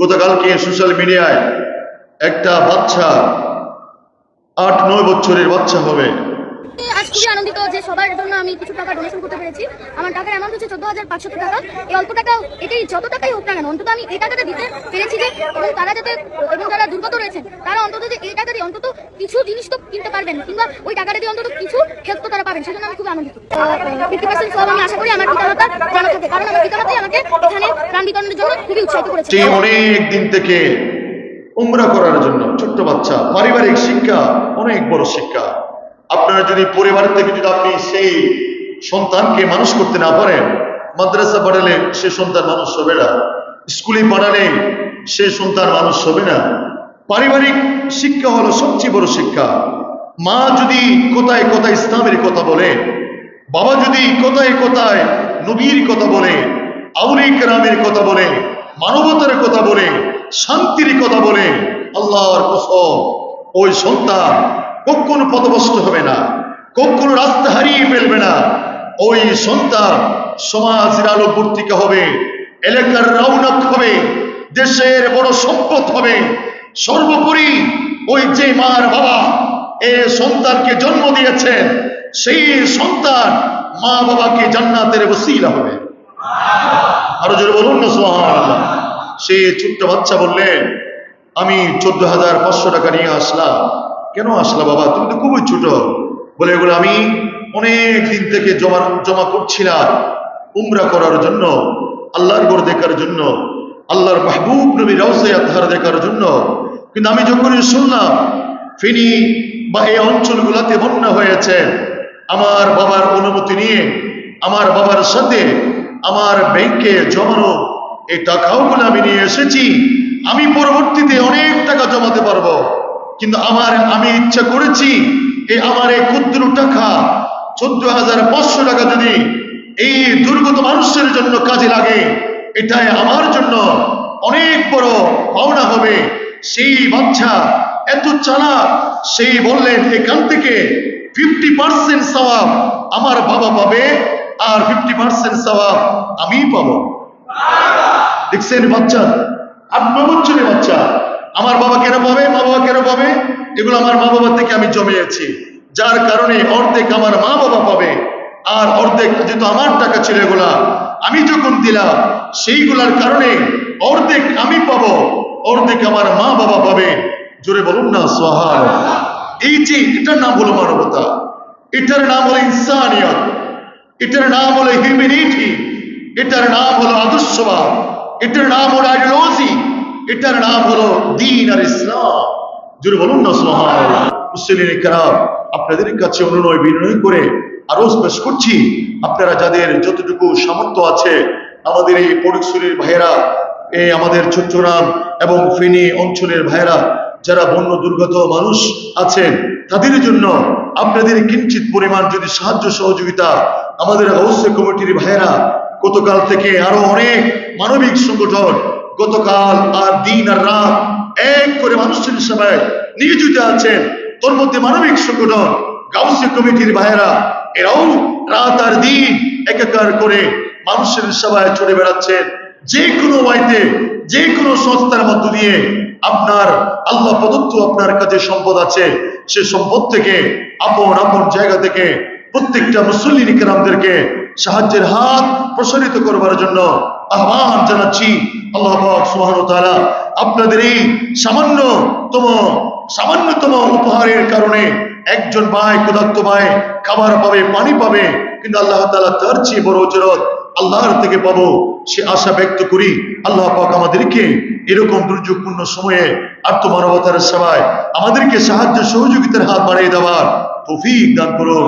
গতকালকে সোশ্যাল মিডিয়ায় একটা বাচ্চা আট, নয় বছরের বাচ্চা হবে। আনন্দিত যে সবার জন্য আমি কিছু টাকা ডোনেশন করতে পেরেছি। আমার টাকার হচ্ছে চোদ্দ হাজার পাঁচশো টাকা। এই টাকা এটাই যত টাকাই হোক না কেন, অন্তত আমি দিতে পেরেছি যে তারা যাতে এবং যারা দুর্গত রয়েছেন তারা অন্তত যে এই টাকা দিয়ে অন্তত কিছু জিনিস তো কিনতে পারবেন কিংবা ওই টাকাটা দিয়ে অন্তত কিছু হেল্প তো তারা পাবেন সেজন্য আমি খুব আনন্দিত ছোট্ট বাচ্চা পারিবারিক শিক্ষা, অনেক বড় শিক্ষা। আপনার যদি পরিবার থেকে যদি আপনি সেই সন্তানকে মানুষ করতে না পারেন, মাদ্রাসা পাঠালে সে সন্তান মানুষ হবে না। স্কুলে পাঠালে সে সন্তান মানুষ হবে না। পারিবারিক শিক্ষা হলো সবচেয়ে বড় শিক্ষা। মা যদি কোথায় কোথায় ইসলামের কথা বলে বাবা যদি কোথায় কোথায় নবীর কথা বলে আউলিক রামের কথা বলে, মানবতার কথা বলে, শান্তির কথা বলে, আল্লাহর কসম, ওই সন্তান কখনো পথভ্রষ্ট হবে না, কখনো রাস্তা হারিয়ে ফেলবে না। ওই সন্তান সমাজের আলোবর্তিকা হবে, এলাকার রৌনক হবে, দেশের বড় সম্পদ হবে। সর্বোপরি ওই যে মার বাবা এ সন্তানকে জন্ম দিয়েছেন, সেই সন্তান মা বাবাকে জান্নাতের বসিলা হবে। আরও জোরে বলুন না, সুবহানাল্লাহ। সে ছোট্ট বাচ্চা বললেন, আমি চোদ্দ হাজার পাঁচশো টাকা নিয়ে আসলাম। কেন আসলা বাবা? তুমি তো খুবই ছোট। বলে এগুলো আমি অনেক দিন থেকে জমা জমা করছিলাম। উমরা করার জন্য, আল্লাহর ঘর দেখার জন্য, আল্লাহর মাহবুব নবী আতহার দেখার জন্য। কিন্তু আমি যখনই শুনলাম ফেনী বা এই অঞ্চলগুলোতে বন্যা হয়েছে, আমার বাবার অনুমতি নিয়ে, আমার বাবার সাথে, আমার ব্যাংকে জমানো এই টাকাগুলো আমি নিয়ে এসেছি, আমি পরবর্তীতে অনেক টাকা জমাতে পারব। কিন্তু আমার, আমি ইচ্ছা করেছি এই আমার এই ক্ষুদ্র টাকা চোদ্দ হাজার পাঁচশো টাকা যদি এই দুর্গত মানুষের জন্য কাজে লাগে, এটাই আমার জন্য অনেক বড় পাওনা হবে। সেই বাচ্চা এত চালাক, সেই বললেন, এখান থেকে ফিফটি পার্সেন্ট সওয়াব আমার বাবা পাবে আর ফিফটি পার্সেন্ট সওয়াব আমি পাবো। দেখছেন বাচ্চা, আট বছরের বাচ্চা, আমার বাবা কেন পাবে, মা বাবা কেন পাবে? এগুলো আমার মা বাবা থেকে আমি জমিয়েছি। যার কারণে অর্ধেক আমার মা বাবা পাবে আর অর্ধেক যেহেতু আমার টাকা ছিল এগুলা, আমি যখন দিলাম, সেইগুলার কারণে অর্ধেক আমি পাবো, অর্ধেক আমার মা বাবা পাবে। জোরে বলুন না সোহান এই যে এটার নাম হলো মানবতা, এটার নাম হলো ইনসানিয়ত, এটার নাম হলো হিউম্যানিটি, এটার নাম হলো আদর্শবাদ, এটার নাম হলো আইডিওলজি, এটার নাম হলো দিন আর ইসলাম। জোরে বলুন না সোহান মুসলিম খারাপ আপনাদের কাছে অনুনয় বিনয় করে আরও পেশ করছি। আপনারা যাদের যতটুকু সামর্থ্য আছে, আমাদের এই পরিসরের ভাইয়েরা, এই আমাদের চট্টগ্রাম এবং ফেনী অঞ্চলের ভাইয়েরা যারা বন্য দুর্গত মানুষ আছেন, তাদের জন্য আপনাদের কিঞ্চিত পরিমাণ যদি সাহায্য সহযোগিতা আমাদের অবশ্যই কমিটির ভাইয়েরা, গতকাল থেকে আরও অনেক মানবিক সংগঠন গতকাল আর দিন আর রাত এক করে মানুষের সেবায় নিয়োজিত আছেন। তোর মধ্যে মানবিক সংগঠন, গাউসি কমিটির ভাইয়েরা, এরাও রাত আর দিন একাকার করে মানুষের সেবায় চড়ে বেড়াচ্ছেন। যে কোনো ওয়াইতে যে কোনো সংস্থার মধ্য দিয়ে আপনার আল্লাহ প্রদত্ত আপনার কাছে সম্পদ আছে। সে সম্পদ থেকে, আপন আপন জায়গা থেকে প্রত্যেকটা মুসল্লিন কেরামদেরকে সাহায্যের হাত প্রসারিত করবার জন্য আহ্বান জানাচ্ছি। আল্লাহ পাক সুবহানাহু আপনাদের এই সামান্যতম সামান্যতম উপহারের কারণে একজন ভাই, ক্ষুধার্ত ভাই খাবার পাবে, পানি পাবে, কিন্তু আল্লাহ তাআলা তার চেয়ে বড় অজরত আল্লাহর থেকে পাবো, সে আশা ব্যক্ত করি আল্লাহ পাক আমাদেরকে এরকম দুর্যোগপূর্ণ সময়ে আত্মমানবতার সেবায় আমাদেরকে সাহায্য সহযোগিতার হাত বাড়িয়ে দেওয়ার তৌফিক দান করুন।